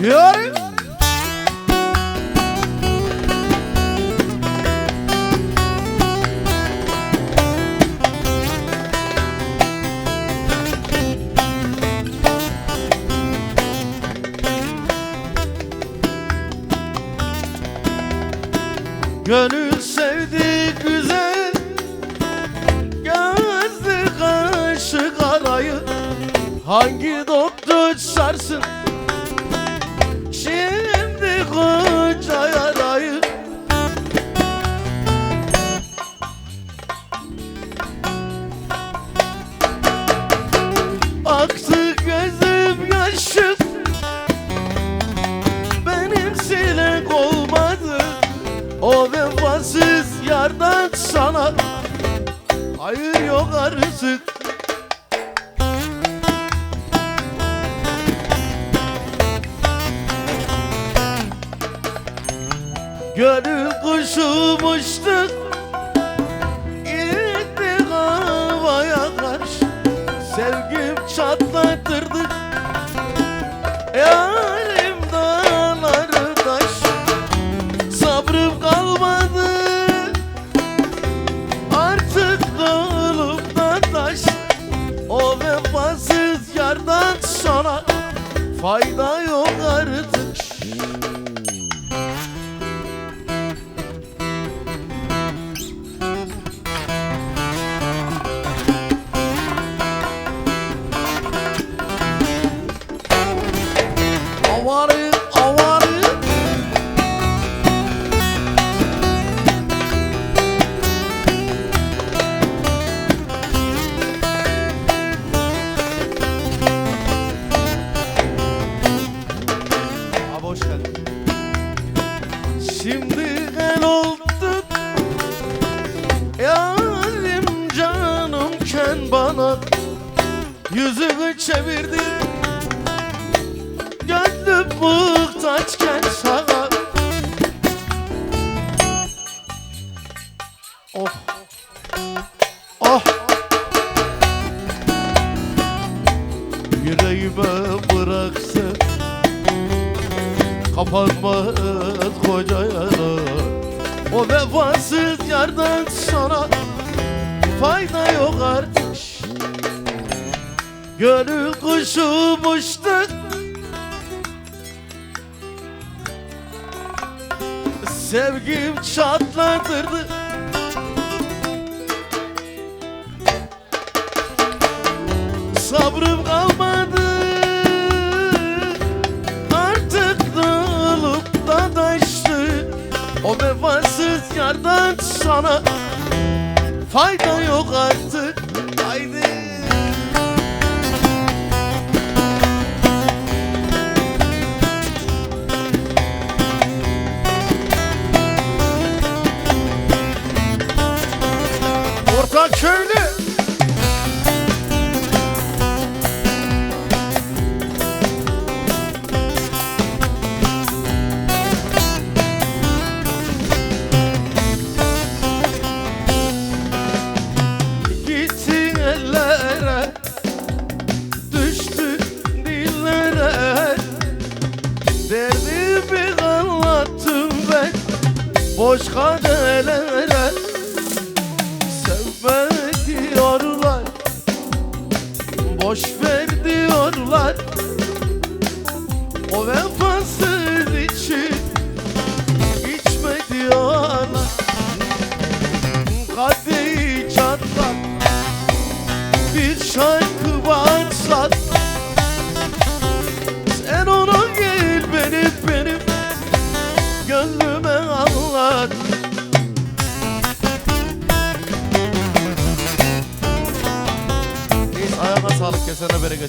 Yürü. Gönül sevdi güzel Gözlü kaşı karayı Hangi doktor sarsın Aktı gözüm yaşım. Benim sinek olmadı. O vefasız yardan sana. Hayır yok artık. Gönül kuşumuştuk Yarim dağları taş Sabrım kalmadı. Artık kolumda taş O vefasız yardan sonra Fayda yok Şimdi el oldun Yarim canımken bana. Yüzümü çevirdin Gönlüm muhtaçken sana. Oh. Oh Yüreğime bıraksın Kapanmaz koca O vefasız yardan sana Fayda yok artık. Gönül kuşumuştuk Sevgim çatlatırdı Sabrım vefasız yardan sana Fayda yok artık. Haydi. Orta köylü boş karelere Sevme diyorlar. Boş ver diyorlar. O vefasız için içme diyorlar. Kadehi çatlat Bir şarkı hayat Neyse ayağına sağlık kesene bereket